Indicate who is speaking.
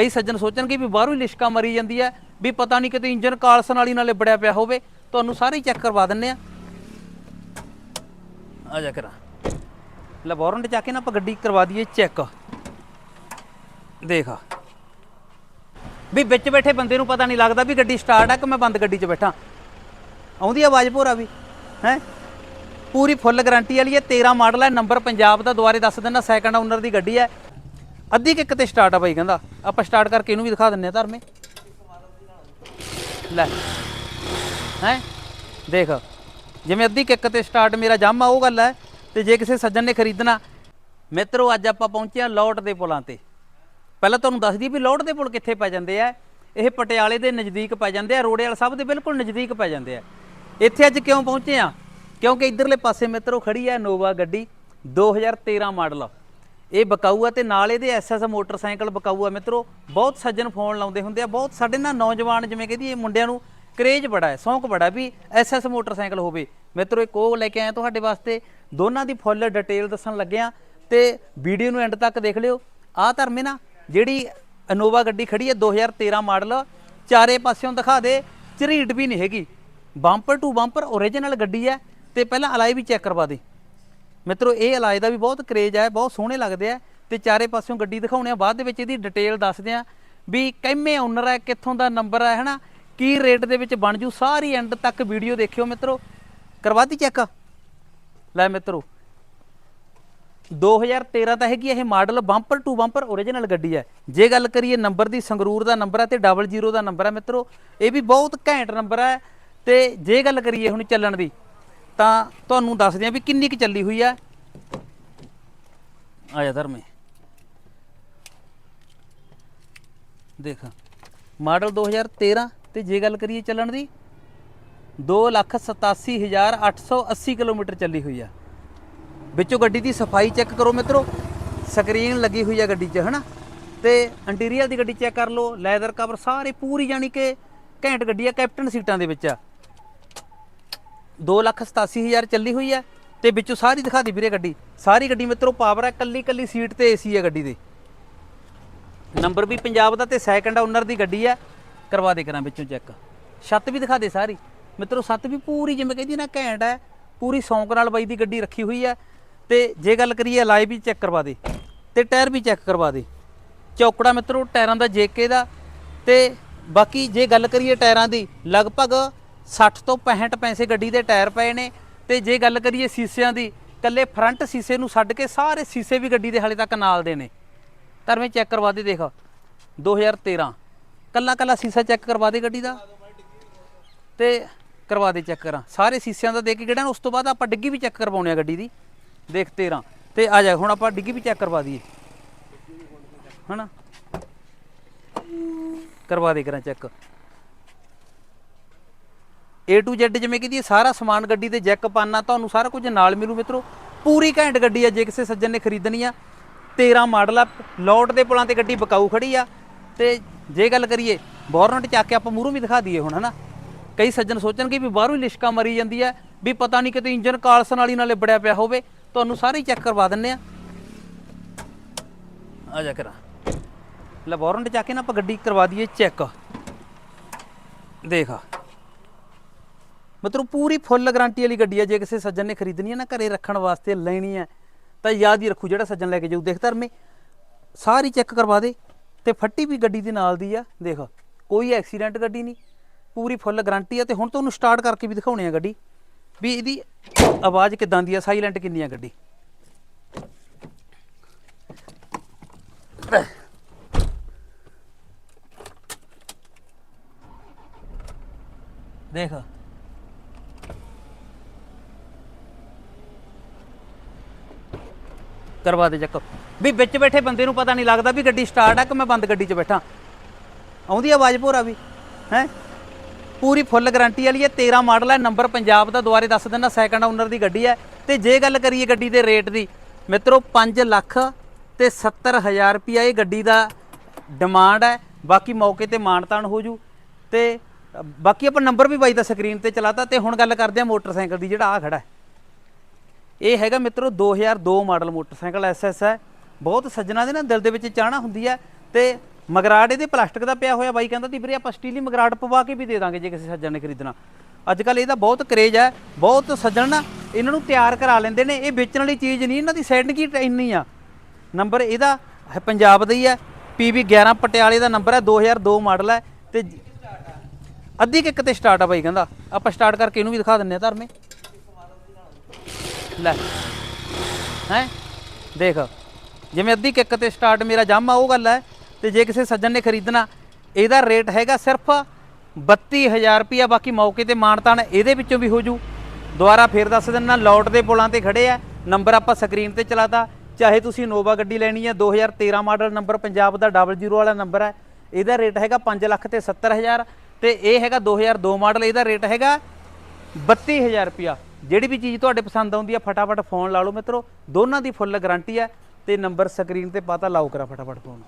Speaker 1: ਕਈ ਸੱਜਣ ਸੋਚਣਗੇ ਵੀ ਬਾਹਰੋਂ ਹੀ ਲਿਸ਼ਕਾ ਮਰੀ ਜਾਂਦੀ ਹੈ, ਵੀ ਪਤਾ ਨਹੀਂ ਕਿਤੇ ਇੰਜਨ ਕਾਲਸਨ ਵਾਲੀ ਨਾਲ ਲਿਬੜਿਆ ਪਿਆ ਹੋਵੇ, ਤੁਹਾਨੂੰ ਸਾਰੇ ਚੈੱਕ ਕਰਵਾ ਦਿੰਨੇ ਆ ਆ ਜਾ ਕਰਾਂ। ਲੈ ਜਾ ਕੇ ਨਾ ਆਪਾਂ ਗੱਡੀ ਕਰਵਾ ਦਈਏ ਚੈੱਕ। ਦੇਖ। ਵੀ ਵਿੱਚ ਬੈਠੇ ਬੰਦੇ ਨੂੰ ਪਤਾ ਨਹੀਂ ਲੱਗਦਾ ਵੀ ਗੱਡੀ ਸਟਾਰਟ ਆ ਕਿ ਮੈਂ ਬੰਦ ਗੱਡੀ 'ਚ ਬੈਠਾ। ਆਉਂਦੀ ਆਵਾਜ਼ ਭੋਰਾ ਵੀ, ਹੈ? ਪੂਰੀ ਫੁੱਲ ਗਾਰੰਟੀ ਵਾਲੀ ਹੈ 13 ਮਾਡਲ ਹੈ, ਨੰਬਰ ਪੰਜਾਬ ਦਾ, ਦੁਬਾਰੇ ਦੱਸ ਦਿੰਦਾ ਸੈਕੰਡ ਓਨਰ ਦੀ ਗੱਡੀ ਹੈ। ਅੱਧੀ ਕਿੱਕ ਤੇ ਸਟਾਰਟ ਆ ਬਾਈ ਕਹਿੰਦਾ। ਆਪਾਂ ਸਟਾਰਟ ਕਰਕੇ ਇਹਨੂੰ ਵੀ ਦਿਖਾ ਦਿੰਨੇ ਆ ਧਰਮੇ। ਲੈ। ਹੈ? ਦੇਖ। ਜਿਵੇਂ ਅੱਧੀ ਕਿੱਕ ਤੇ ਸਟਾਰਟ ਮੇਰਾ ਜੰਮ ਆ, ਉਹ ਗੱਲ ਹੈ ਤੇ ਜੇ ਕਿਸੇ ਸੱਜਣ ਨੇ ਖਰੀਦਣਾ। ਮਿੱਤਰੋ, ਅੱਜ ਆਪਾਂ ਪਹੁੰਚੇ ਆ ਲੋਟ ਦੇ ਪੁਲਾਂ ਤੇ। ਪਹਿਲਾਂ ਤੁਹਾਨੂੰ ਦੱਸ ਦਈਏ ਵੀ ਲੋਟ ਦੇ ਪੁਲ ਕਿੱਥੇ ਪੈ ਜਾਂਦੇ ਆ। ਇਹ ਪਟਿਆਲੇ ਦੇ ਨਜ਼ਦੀਕ ਪੈ ਜਾਂਦੇ ਆ ਰੋੜੇ ਵਾਲਾ ਸਾਹਿਬ ਦੇ ਬਿਲਕੁਲ ਨਜ਼ਦੀਕ ਪੈ ਜਾਂਦੇ ਆ। ਇੱਥੇ ਅੱਜ ਕਿਉਂ ਪਹੁੰਚੇ ਆ? ਕਿਉਂਕਿ ਇਧਰਲੇ ਪਾਸੇ ਮਿੱਤਰੋ ਖੜੀ ਆ ਨੋਵਾ ਗੱਡੀ 2013 ਮਾਡਲ। ਇਹ ਬਕਾਊ ਆ ਤੇ ਨਾਲ ਇਹਦੇ ਐਸਐਸ ਮੋਟਰਸਾਈਕਲ ਬਕਾਊ ਆ ਮਿੱਤਰੋ। ਬਹੁਤ ਸੱਜਣ ਫੋਨ ਲਾਉਂਦੇ ਹੁੰਦੇ ਆ, ਬਹੁਤ ਸਾਡੇ ਨਾਲ ਨੌਜਵਾਨ ਜਿਵੇਂ ਕਹਿੰਦੀ ਇਹ ਮੁੰਡਿਆਂ ਨੂੰ ਕਰੇਜ ਬੜਾ ਹੈ, ਸ਼ੌਂਕ ਬੜਾ ਵੀ ਐਸਐਸ ਮੋਟਰਸਾਈਕਲ ਹੋਵੇ। ਮਿੱਤਰੋ, ਇੱਕ ਉਹ ਲੈ ਕੇ ਆਇਆ ਤੁਹਾਡੇ ਵਾਸਤੇ, ਦੋਨਾਂ ਦੀ ਫੁੱਲ ਡਿਟੇਲ ਦੱਸਣ ਲੱਗਿਆ ਤੇ ਵੀਡੀਓ ਨੂੰ ਐਂਡ ਤੱਕ ਦੇਖ ਲਿਓ। ਆਹ ਧਰਮੇ ਨਾ, ਜਿਹੜੀ ਇਨੋਵਾ ਗੱਡੀ ਖੜੀ ਹੈ 2013 ਮਾਡਲ, ਚਾਰੇ ਪਾਸਿਓਂ ਦਿਖਾ ਦੇ, ਝਰੀਟ ਵੀ ਨਹੀਂ ਹੈਗੀ। ਬੰਪਰ ਟੂ ਬੰਪਰ ਓਰੀਜਨਲ ਗੱਡੀ ਹੈ ਤੇ ਪਹਿਲਾਂ ਅਲਾਈ ਵੀ ਚੈੱਕ ਕਰਵਾ ਦੇ। ਮਿੱਤਰੋ, ਇਹ ਅਲਾਈ ਦਾ ਵੀ ਬਹੁਤ ਕਰੇਜ ਹੈ ਬਹੁਤ ਸੋਹਣੇ ਲੱਗਦੇ ਆ ਤੇ ਚਾਰੇ ਪਾਸਿਓਂ ਗੱਡੀ ਦਿਖਾਉਣੇ ਆ। ਬਾਅਦ ਦੇ ਵਿੱਚ ਇਹਦੀ ਡਿਟੇਲ ਦੱਸਦੇ ਆ ਵੀ ਕਿੰਨੇ ਓਨਰ ਹੈ ਕਿੱਥੋਂ ਦਾ ਨੰਬਰ ਹੈ ਹਨਾ? ਕੀ ਰੇਟ ਦੇ ਵਿੱਚ ਬਣ ਜੂ? ਸਾਰੀ ਐਂਡ ਤੱਕ ਵੀਡੀਓ ਦੇਖਿਓ ਮਿੱਤਰੋ। ਕਰਵਾਤੀ ਚੈੱਕ ਲੈ ਮਿੱਤਰੋ 2013 ਤਾਂ ਹੈਗੀ ਇਹ model bumper to bumper original ਗੱਡੀ ਹੈ ਜੇ ਗੱਲ ਕਰੀਏ ਨੰਬਰ ਦੀ, ਸੰਗਰੂਰ ਦਾ ਨੰਬਰ ਹੈ ਤੇ 00 ਦਾ ਨੰਬਰ ਹੈ ਮਿੱਤਰੋ। ਇਹ ਵੀ ਬਹੁਤ ਘੈਂਟ ਨੰਬਰ ਹੈ ਤੇ ਜੇ ਗੱਲ ਕਰੀਏ ਹੁਣ ਚੱਲਣ ਦੀ ਤਾਂ ਤੁਹਾਨੂੰ ਦੱਸਦੇ ਆ ਵੀ ਕਿੰਨੀ ਕੁ ਚੱਲੀ ਹੋਈ ਹੈ ਆ ਜਾ ਧਰਮੇ ਦੇਖ, ਮਾਡਲ 2013 ਤੇ ਜੇ ਗੱਲ ਕਰੀਏ ਚੱਲਣ ਦੀ 287880 ਕਿਲੋਮੀਟਰ ਚੱਲੀ ਹੋਈ ਆ। ਵਿੱਚੋਂ ਗੱਡੀ ਦੀ ਸਫ਼ਾਈ ਚੈੱਕ ਕਰੋ ਮਿੱਤਰੋ, ਸਕਰੀਨ ਲੱਗੀ ਹੋਈ ਆ ਗੱਡੀ 'ਚ, ਹਨਾ? ਤੇ ਇੰਟੀਰੀਅਰ ਦੀ ਗੱਡੀ ਚੈੱਕ ਕਰ ਲਓ, ਲੈਦਰ ਕਵਰ ਸਾਰੇ ਪੂਰੀ ਜਾਨੀ ਕਿ ਘੈਂਟ ਗੱਡੀ ਆ, ਕੈਪਟਨ ਸੀਟਾਂ ਦੇ ਵਿੱਚ ਆ। 287000 ਚੱਲੀ ਹੋਈ ਹੈ ਤੇ ਵਿੱਚੋਂ ਸਾਰੀ ਦਿਖਾ ਦੀ ਵੀਰੇ ਗੱਡੀ। ਸਾਰੀ ਗੱਡੀ ਮਿੱਤਰੋ ਪਾਵਰ ਹੈ ਕੱਲੀ ਕੱਲੀ ਸੀਟ ਤੇ ਏਸੀ ਹੈ ਗੱਡੀ ਦੇ। ਨੰਬਰ ਵੀ ਪੰਜਾਬ ਦਾ ਤੇ ਸੈਕੰਡ ਓਨਰ ਦੀ ਗੱਡੀ ਹੈ। ਕਰਵਾ ਦੇ ਕਰਾਂ ਵਿੱਚੋਂ ਚੈੱਕ ਛੱਤ ਵੀ ਦਿਖਾ ਦੇ ਸਾਰੀ। ਮਿੱਤਰੋ ਛੱਤ ਵੀ ਪੂਰੀ ਜਿਵੇਂ ਕਹਿੰਦੀ ਨਾ ਘੈਂਟ ਹੈ। ਪੂਰੀ ਸੌਂਕ ਨਾਲ ਬਾਈ ਦੀ ਗੱਡੀ ਰੱਖੀ ਹੋਈ ਹੈ। ਤੇ ਜੇ ਗੱਲ ਕਰੀਏ ਲਾਈ ਵੀ ਚੈੱਕ ਕਰਵਾ ਦੇ ਤੇ ਟਾਇਰ ਵੀ ਚੈੱਕ ਕਰਵਾ ਦੇ। ਚੌਕੜਾ ਮਿੱਤਰੋ ਟਾਇਰਾਂ ਦਾ ਜੇਕੇ ਦਾ। ਤੇ ਬਾਕੀ ਜੇ ਗੱਲ ਕਰੀਏ ਟਾਇਰਾਂ ਦੀ, ਲਗਭਗ 60 ਤੋਂ 65 ਪੈਸੇ ਗੱਡੀ ਦੇ ਟਾਇਰ ਪਏ ਨੇ ਤੇ ਜੇ ਗੱਲ ਕਰੀਏ ਸੀਸਿਆਂ ਦੀ ਕੱਲੇ ਫਰੰਟ ਸੀਸੇ ਨੂੰ ਛੱਡ ਕੇ ਸਾਰੇ ਸੀਸੇ ਵੀ ਗੱਡੀ ਦੇ ਹਾਲੇ ਤੱਕ ਨਾਲ ਦੇ ਨੇ। ਧਰਮੇ ਚੈੱਕ ਕਰਵਾ ਦੇ ਦੇਖ। 2013 ਕੱਲਾ ਕੱਲਾ ਸੀਸਾ ਚੈੱਕ ਕਰਵਾ ਦੇ ਗੱਡੀ ਦਾ। ਤੇ ਕਰਵਾ ਦੇ ਚੈੱਕ ਕਰਾਂ। ਸਾਰੇ ਸੀਸਿਆਂ ਦਾ ਦੇ ਕੇ ਕਿਹੜਾ ਉਸ ਤੋਂ ਬਾਅਦ ਆਪਾਂ ਡਿੱਗੀ ਵੀ ਚੈੱਕ ਕਰਵਾਉਣੇ ਆ ਗੱਡੀ ਦੀ। ਦੇਖ 13 ਤੇ ਆ ਜਾ, ਹੁਣ ਆਪਾਂ ਡਿੱਗੀ ਵੀ ਚੈੱਕ ਕਰਵਾ ਦਈਏ। ਹਨਾ? ਕਰਵਾ ਦੇ ਕਰਾਂ ਚੈੱਕ A to Z ਜਿਵੇਂ ਕਿ ਦੀ ਸਾਰਾ ਸਮਾਨ ਗੱਡੀ ਦੇ ਜੈਕ ਪਾਨਾ, ਤੁਹਾਨੂੰ ਸਾਰਾ ਕੁਝ ਨਾਲ ਮਿਲੂ ਮਿੱਤਰੋ। ਪੂਰੀ ਘੈਂਟ ਗੱਡੀ ਆ, ਜੇ ਕਿਸੇ ਸੱਜਣ ਨੇ ਖਰੀਦਣੀ ਆ। 13 ਮਾਡਲ ਆ, ਲੋਟ ਦੇ ਪੁਲਾਂ ਤੇ ਗੱਡੀ ਬਕਾਊ ਖੜੀ ਆ। ਤੇ ਜੇ ਗੱਲ ਕਰੀਏ, ਬੋਰਨਟ ਚੱਕ ਕੇ ਆਪਾਂ ਮੂਹਰੋਂ ਵੀ ਦਿਖਾ ਦਈਏ ਹੁਣ, ਹਨਾ। ਕਈ ਸੱਜਣ ਸੋਚਣਗੇ ਵੀ ਬਾਹਰੋਂ ਹੀ ਲਿਸ਼ਕਾ ਮਰੀ ਜਾਂਦੀ ਆ, ਵੀ ਪਤਾ ਨਹੀਂ ਕਿਤੇ ਇੰਜਨ ਕਾਲਸਨ ਵਾਲੀ ਨਾਲ ਲਿਬੜਿਆ ਪਿਆ ਹੋਵੇ। ਤੁਹਾਨੂੰ ਸਾਰੇ ਚੈੱਕ ਕਰਵਾ ਦਿੰਨੇ ਆ। ਆ ਜਾ ਕਰਾਂ। ਲੈ ਵਾਰੰਟ ਚੱਕ ਕੇ ਨਾ ਆਪਾਂ ਗੱਡੀ ਕਰਵਾ ਦਈਏ ਚੈੱਕ। ਦੇਖ ਮਤਲਬ ਪੂਰੀ ਫੁੱਲ ਗਾਰੰਟੀ ਵਾਲੀ ਗੱਡੀ ਆ, ਜੇ ਕਿਸੇ ਸੱਜਣ ਨੇ ਖਰੀਦਣੀ ਹੈ ਨਾ, ਘਰੇ ਰੱਖਣ ਵਾਸਤੇ ਲੈਣੀ ਹੈ ਤਾਂ ਯਾਦ ਹੀ ਰੱਖੂ ਜਿਹੜਾ ਸੱਜਣ ਲੈ ਕੇ ਜਾਊ। ਦੇਖ ਧਰਮੇ, ਸਾਰੀ ਚੈੱਕ ਕਰਵਾ ਦੇ ਤੇ ਫੱਟੀ ਵੀ ਗੱਡੀ ਦੇ ਨਾਲ ਦੀ ਆ, ਦੇਖ, ਕੋਈ ਐਕਸੀਡੈਂਟ ਗੱਡੀ ਨਹੀਂ, ਪੂਰੀ ਫੁੱਲ ਗਾਰੰਟੀ ਆ ਤੇ ਹੁਣ ਤੁਹਾਨੂੰ ਸਟਾਰਟ ਕਰਕੇ ਵੀ ਦਿਖਾਉਣੇ ਆ ਗੱਡੀ, ਵੀ ਇਹਦੀ ਆਵਾਜ਼ ਕਿਦਾਂ ਦੀ ਆ ਸਾਇਲੈਂਟ ਕਿੰਨੀ ਆ ਗੱਡੀ। ਦੇਖ ਕਰਵਾ ਦੇ ਚੱਕ। ਵੀ ਵਿੱਚ ਬੈਠੇ ਬੰਦੇ ਨੂੰ ਪਤਾ ਨਹੀਂ ਲੱਗਦਾ ਵੀ ਗੱਡੀ ਸਟਾਰਟ ਆ ਕਿ ਮੈਂ ਬੰਦ ਗੱਡੀ 'ਚ ਬੈਠਾ। ਆਉਂਦੀ ਆਵਾਜ਼ ਭੋਰਾ ਵੀ, ਹੈ? ਪੂਰੀ ਫੁੱਲ ਗਾਰੰਟੀ ਵਾਲੀ ਹੈ 13 ਮਾਡਲ ਹੈ, ਨੰਬਰ ਪੰਜਾਬ ਦਾ, ਦੁਬਾਰੇ ਦੱਸ ਦਿੰਦਾ ਸੈਕੰਡ ਓਨਰ ਦੀ ਗੱਡੀ ਹੈ। ਤੇ ਜੇ ਗੱਲ ਕਰੀਏ ਗੱਡੀ ਦੇ ਰੇਟ ਦੀ, ਮਿੱਤਰੋ 5 ਲੱਖ ਤੇ 70000 ਰੁਪਿਆ ਇਹ ਗੱਡੀ ਦਾ ਡਿਮਾਂਡ ਹੈ। ਬਾਕੀ ਮੌਕੇ ਤੇ ਮਾਨਤਾਨ ਹੋ ਜੂ। ਤੇ ਬਾਕੀ ਆਪਾਂ ਨੰਬਰ ਵੀ ਬਾਈ ਦਾ ਸਕਰੀਨ ਤੇ ਚਲਾਤਾ। ਤੇ ਹੁਣ ਗੱਲ ਕਰਦੇ ਆ ਮੋਟਰਸਾਈਕਲ ਦੀ, ਜਿਹੜਾ ਆ ਖੜਾ ਹੈ। ਇਹ ਹੈਗਾ ਮਿੱਤਰੋ 2002 ਮਾਡਲ ਮੋਟਰਸਾਈਕਲ ਐਸਐਸ ਹੈ ਬਹੁਤ ਸੱਜਣਾ ਦੇ ਨਾ ਦਿਲ ਦੇ ਵਿੱਚ ਚਾਹਨਾ ਹੁੰਦੀ ਹੈ ਤੇ ਮਗਰਾੜ ਇਹਦੇ ਪਲਾਸਟਿਕ ਦਾ ਪਿਆ ਹੋਇਆ ਬਾਈ ਕਹਿੰਦਾ ਤੀ ਵੀਰੇ ਆਪਾਂ ਸਟੀਲੀ ਮਗਰਾੜ ਪਵਾ ਕੇ ਵੀ ਦੇ ਦਾਂਗੇ ਜੇ ਕਿਸੇ ਸੱਜਣ ਨੇ ਖਰੀਦਣਾ। ਅੱਜ ਕੱਲ ਇਹਦਾ ਬਹੁਤ ਕਰੇਜ ਹੈ ਬਹੁਤ ਸੱਜਣ ਨਾ ਇਹਨਾਂ ਨੂੰ ਤਿਆਰ ਕਰਾ ਲੈਂਦੇ ਨੇ, ਇਹ ਵੇਚਣ ਵਾਲੀ ਚੀਜ਼ ਨਹੀਂ, ਇਹਨਾਂ ਦੀ ਸੈਟਿੰਗ ਹੀ ਇੰਨੀ ਆ। ਨੰਬਰ ਇਹਦਾ ਪੰਜਾਬ ਦਾ ਹੀ ਹੈ PB 11 ਪਟਿਆਲੇ ਦਾ ਨੰਬਰ ਹੈ 2002 ਮਾਡਲ ਹੈ ਤੇ ਅੱਧੀ ਕਿੱਕ ਤੇ ਸਟਾਰਟ ਆ ਬਾਈ ਕਹਿੰਦਾ। ਆਪਾਂ ਸਟਾਰਟ ਕਰਕੇ ਇਹਨੂੰ ਵੀ ਦਿਖਾ ਦਿੰਨੇ ਆ ਧਰਮੇ ਲੈ। ਹੈ? ਦੇਖ, ਜਿਵੇਂ ਅੱਧੀ ਕਿੱਕ ਤੇ ਸਟਾਰਟ ਮੇਰਾ ਜਾਮਾ ਉਹ ਗੱਲ ਹੈ ਤੇ ਜੇ ਕਿਸੇ ਸੱਜਣ ਨੇ ਖਰੀਦਣਾ, ਇਹਦਾ ਰੇਟ ਹੈਗਾ ਸਿਰਫ 32000 ਰੁਪਿਆ ਬਾਕੀ ਮੌਕੇ ਤੇ ਮਾਨਤਾਨ ਇਹਦੇ ਵਿੱਚੋਂ ਵੀ ਹੋ ਜੂ ਦੁਬਾਰਾ ਫੇਰ ਦੱਸ ਦਿੰਨਾ ਲੋਟ ਦੇ ਪੁਲਾਂ ਤੇ ਖੜੇ ਆ ਨੰਬਰ ਆਪਾਂ ਸਕਰੀਨ ਤੇ ਚਲਾਤਾ ਚਾਹੇ ਤੁਸੀਂ ਨੋਵਾ ਗੱਡੀ ਲੈਣੀ ਹੈ 2013 ਮਾਡਲ ਨੰਬਰ ਪੰਜਾਬ ਦਾ 00 ਵਾਲਾ ਨੰਬਰ ਹੈ ਇਹਦਾ ਰੇਟ ਹੈਗਾ 5 ਲੱਖ ਤੇ 70000 ਤੇ ਇਹ ਹੈਗਾ 2002 ਮਾਡਲ ਇਹਦਾ ਰੇਟ ਹੈਗਾ 32000 ਰੁਪਿਆ ਜਿਹੜੀ ਵੀ ਚੀਜ਼ ਤੁਹਾਡੇ ਪਸੰਦ ਆਉਂਦੀ ਆ, ਫਟਾਫਟ ਫੋਨ ਲਾ ਲਓ ਮਿੱਤਰੋ। ਦੋਨਾਂ ਦੀ ਫੁੱਲ ਗਾਰੰਟੀ ਹੈ ਤੇ ਨੰਬਰ ਸਕਰੀਨ ਤੇ ਪਤਾ ਲਾਓ ਕਰਾ ਫਟਾਫਟ ਫੋਨ